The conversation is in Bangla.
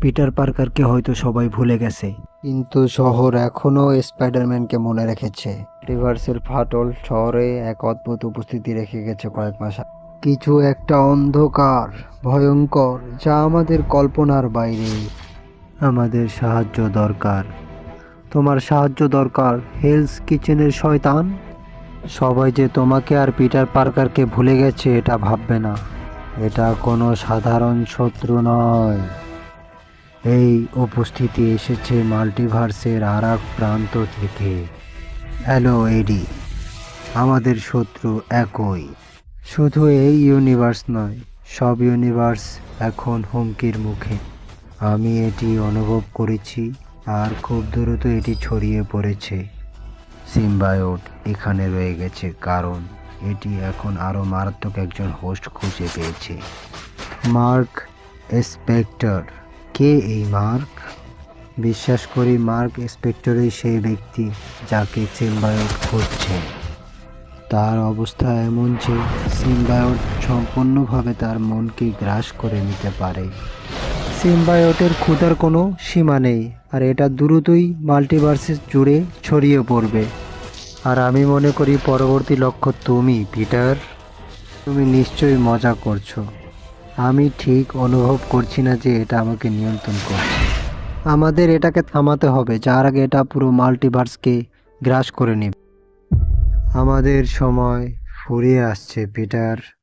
পিটার পার্কারকে হয়তো সবাই ভুলে গেছে। কিন্তু শহর এখনও স্পাইডারম্যানকে মনে রেখেছে। রিভার্সের ফাটল শহরে এক অদ্ভুত উপস্থিতি রেখে গেছে কয়েক মাস কিছু একটা অন্ধকার ভয়ঙ্কর যা আমাদের কল্পনার বাইরে। আমাদের সাহায্য দরকার। তোমার সাহায্য দরকার হেলস কিচেনের শয়তান? সবাই যে তোমাকে আর পিটার পার্কারকে ভুলে গেছে এটা ভাববে না। এটা কোনো সাধারণ শত্রু নয়। এই উপস্থিতি এসেছে মাল্টিভার্সের আর এক প্রান্ত থেকে। Hello, Eddie. আমাদের শত্রু একই। শুধু এই ইউনিভার্স নয়, সব ইউনিভার্স এখন হুমকির মুখে। আমি এটি অনুভব করেছি, আর খুব দ্রুত এটি ছড়িয়ে পড়েছে। সিম্বায়োট এখানে রয়ে গেছে, কারণ এটি এখন আরও মারাত্মক একজন হোস্ট খুঁজে পেয়েছে। Mark Spector. কে এই মার্ক? বিশ্বাস করি মার্ক স্পেক্টরই সেই ব্যক্তি যাকে সিম্বায়োট খুঁজছে তার অবস্থা এমন যে সিম্বায়োট সম্পূর্ণভাবে তার মনকে গ্রাস করে নিতে পারে। সিম্বায়োটের ক্ষুধার কোনো সীমা নেই, আর এটা দ্রুতই মাল্টিভার্সেস জুড়ে ছড়িয়ে পড়বে। আর আমি মনে করি পরবর্তী লক্ষ্য তুমি, পিটার। তুমি নিশ্চয়ই মজা করছ। আমি ঠিক অনুভব করছি না যে এটা আমাকে নিয়ন্ত্রণ করছে। আমাদের এটাকে থামাতে হবে, যার আগে এটা পুরো মাল্টিভার্সকে গ্রাস করে নেবে। আমাদের সময় ফুরিয়ে আসছে, পিটার।